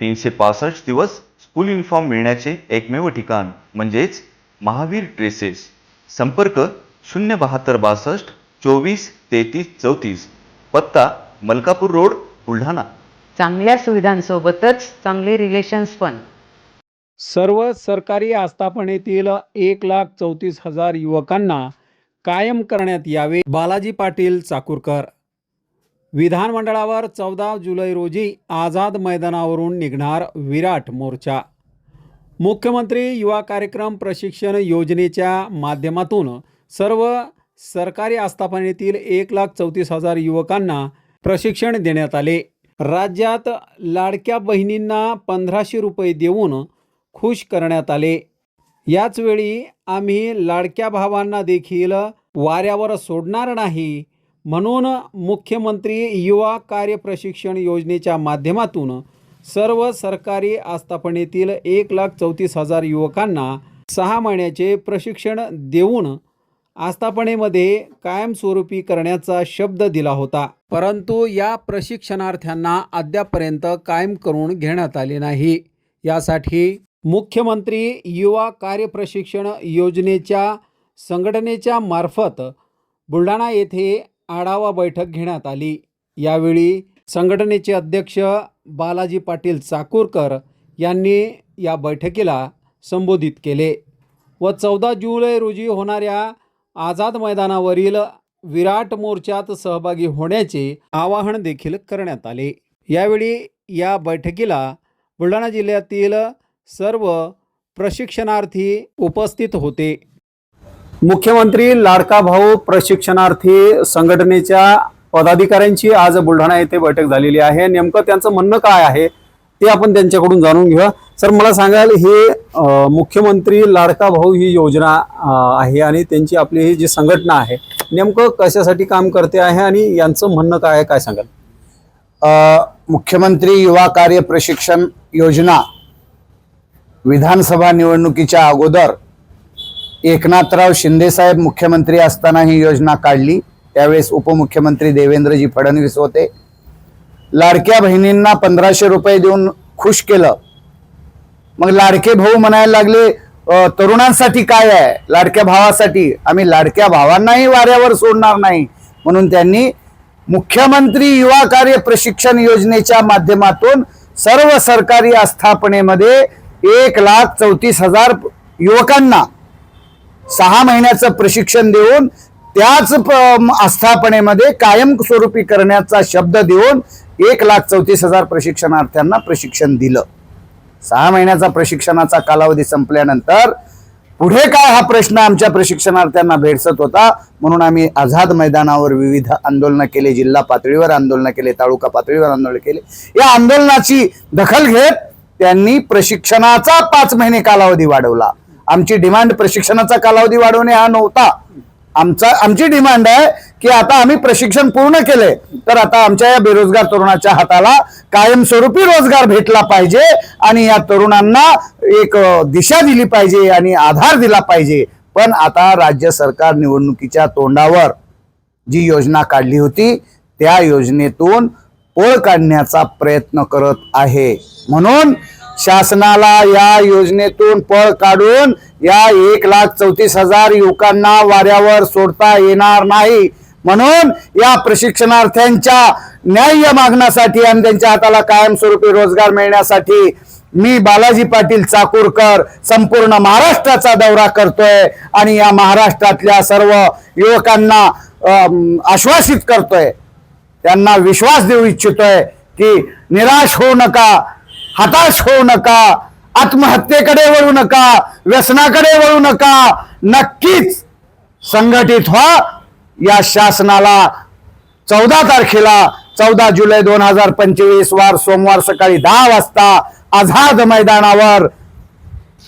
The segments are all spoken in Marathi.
तीनशे पासष्ट दिवस स्कूल युनिफॉर्म मिळण्याचे एकमेव ठिकाण म्हणजेच महावीर ड्रेसेस. संपर्क शून्य बहात्तर बासष्ट चोवीस तेहतीस चौतीस. पत्ता मलकापूर रोड बुलढाणा. चांगल्या सुविधांसोबतच चांगले रिलेशन्स पण. सर्व सरकारी आस्थापनेतील एक लाख चौतीस हजार युवकांना कायम करण्यात यावे बालाजी पाटील चाकूरकर. विधानमंडळावर चौदा जुलै रोजी आझाद मैदानावरून निघणार विराट मोर्चा. मुख्यमंत्री युवा कार्यक्रम प्रशिक्षण योजनेच्या माध्यमातून सर्व सरकारी आस्थापनेतील एक लाख चौतीस हजार युवकांना प्रशिक्षण देण्यात आले. राज्यात लाडक्या बहिणींना पंधराशे रुपये देऊन खुश करण्यात आले. याचवेळी आम्ही लाडक्या भावांना देखील वाऱ्यावर सोडणार नाही म्हणून मुख्यमंत्री युवा कार्य प्रशिक्षण योजनेच्या माध्यमातून सर्व सरकारी आस्थापनेतील एक लाख चौतीस हजार युवकांना सहा महिन्याचे प्रशिक्षण देऊन आस्थापनेमध्ये कायमस्वरूपी करण्याचा शब्द दिला होता. परंतु या प्रशिक्षणार्थ्यांना अद्यापर्यंत कायम करून घेण्यात आले नाही. यासाठी मुख्यमंत्री युवा कार्य प्रशिक्षण योजनेच्या संघटनेच्या मार्फत बुलढाणा येथे आढावा बैठक घेण्यात आली. यावेळी संघटनेचे अध्यक्ष बालाजी पाटील चाकूरकर यांनी या बैठकीला संबोधित केले व चौदा जुलै रोजी होणाऱ्या आझाद मैदानावरील विराट मोर्चात सहभागी होण्याचे आवाहन देखील करण्यात आले. यावेळी या बैठकीला बुलढाणा जिल्ह्यातील सर्व प्रशिक्षणार्थी उपस्थित होते. मुख्यमंत्री लाडका भाऊ प्रशिक्षणार्थी संघटनेच्या पदाधिकाऱ्यांची आज बुलढाणा येथे बैठक झालेली आहे. नेमकं त्यांचं म्हणणं काय आहे ते आपण त्यांच्याकडून जाणून घेऊया. सर मला सांगाल हे मुख्यमंत्री लाडका भाऊ ही योजना आहे आणि त्यांची आपली ही जी संघटना आहे नेमकं कशासाठी काम करते आहे आणि यांचं म्हणणं काय आहे काय सांगाल? मुख्यमंत्री युवा कार्य प्रशिक्षण योजना विधानसभा निवडणुकीच्या अगोदर एकनाथराव शिंदेसाहेब मुख्यमंत्री असताना ही योजना काढली. त्यावेळेस उपमुख्यमंत्री देवेंद्रजी फडणवीस होते. लाडक्या बहिणींना पंधराशे रुपये देऊन खुश केलं. मग लाडके भाऊ म्हणायला लागले तरुणांसाठी काय आहे? लाडक्या भावासाठी. आम्ही लाडक्या भावांनाही वाऱ्यावर सोडणार नाही. म्हणून त्यांनी मुख्यमंत्री युवा कार्य प्रशिक्षण योजनेच्या माध्यमातून सर्व सरकारी आस्थापनेमध्ये एक लाख चौतीस हजार युवकांना सहा महिन्याचं प्रशिक्षण देऊन त्याच प- आस्थापनेमध्ये कायमस्वरूपी करण्याचा शब्द देऊन एक लाख चौतीस हजार प्रशिक्षणार्थ्यांना प्रशिक्षण दिलं. सहा महिन्याचा प्रशिक्षणाचा कालावधी संपल्यानंतर पुढे काय हा प्रश्न आमच्या प्रशिक्षणार्थ्यांना भेडसत होता म्हणून आम्ही आझाद मैदानावर विविध आंदोलनं केले जिल्हा पातळीवर आंदोलनं केले तालुका पातळीवर आंदोलन केले. या आंदोलनाची दखल घेत त्यांनी प्रशिक्षणाचा पाच महिने कालावधी वाढवला. आमची डिमांड प्रशिक्षणाचा कालावधी वाढवणे हा नव्हता. आमचा आमची डिमांड आहे की आता आम्ही प्रशिक्षण पूर्ण केले तर आता आमच्या या बेरोजगार तरुणाच्या हाताला कायमस्वरूपी रोजगार भेटला पाहिजे आणि या तरुणांना एक दिशा दिली पाहिजे आणि आधार दिला पाहिजे. पण आता राज्य सरकार निवडणुकीच्या तोंडावर जी योजना काढली होती त्या योजनेतून पळ काढण्याचा प्रयत्न करत आहे. म्हणून शासनाला या योजनेतून पळ काढून या एक लाख चौतीस हजार युवकांना वाऱ्यावर सोडता येणार नाही. म्हणून या प्रशिक्षणार्थ्यांच्या न्याय्य मागण्यासाठी आणि त्यांच्या हाताला कायमस्वरूपी रोजगार मिळण्यासाठी मी बालाजी पाटील चाकूरकर संपूर्ण महाराष्ट्राचा दौरा करतोय आणि या महाराष्ट्रातल्या सर्व युवकांना आश्वासित करतोय. त्यांना विश्वास देऊ इच्छितोय की निराश होऊ नका. हताश होऊ नका आत्महत्येकडे वळू नका व्यसनाकडे वळू नका नक्कीच संघटित व्हा. या शासनाला चौदा तारखेला चौदा जुलै दोन हजार पंचवीस वार सोमवार सकाळी दहा वाजता आझाद मैदानावर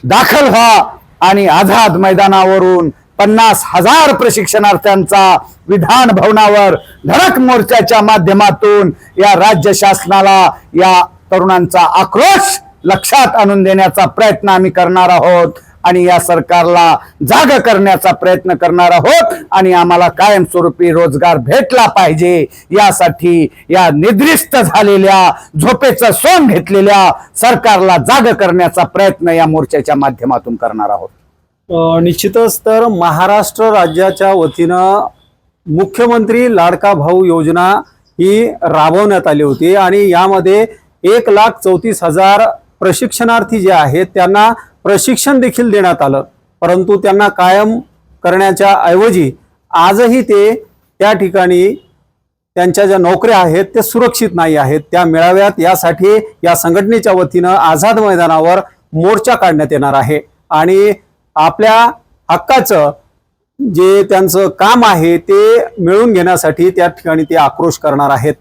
दाखल व्हा आणि आझाद मैदानावरून पन्नास हजार प्रशिक्षणार्थ्यांचा विधान भवनावर धडक मोर्चाच्या माध्यमातून या राज्य शासनाला या तरुणांचा आक्रोश लक्षात आणून देण्याचा प्रयत्न आम्ही करणार आहोत आणि या सरकारला जाग करण्याचा प्रयत्न करणार आहोत आणि आम्हाला कायमस्वरूपी रोजगार भेटला पाहिजे. यासाठी या निद्रिस्त झालेल्या झोपेचं सोंग घेतलेल्या सरकारला जाग करण्याचा प्रयत्न या मोर्चाच्या माध्यमातून करणार आहोत. निश्चितच तर महाराष्ट्र राज्याच्या वतीनं मुख्यमंत्री लाडका भाऊ योजना ही राबवण्यात आली होती आणि यामध्ये एक लाख चौतीस हजार प्रशिक्षणार्थी जे आहेत त्यांना प्रशिक्षण देखील देण्यात आलं. परंतु त्यांना कायम करण्याच्या ऐवजी आजही ते त्या ठिकाणी त्यांच्या ज्या नोकऱ्या आहेत ते सुरक्षित नाही आहेत. त्या मिळाव्यात. यासाठी या संघटनेच्या वतीनं आझाद मैदानावर मोर्चा काढण्यात येणार आहे. आणि आपल्या हक्काचं जे त्यांचं काम आहे ते मिळवून घेण्यासाठी त्या ठिकाणी ते आक्रोश करणार आहेत.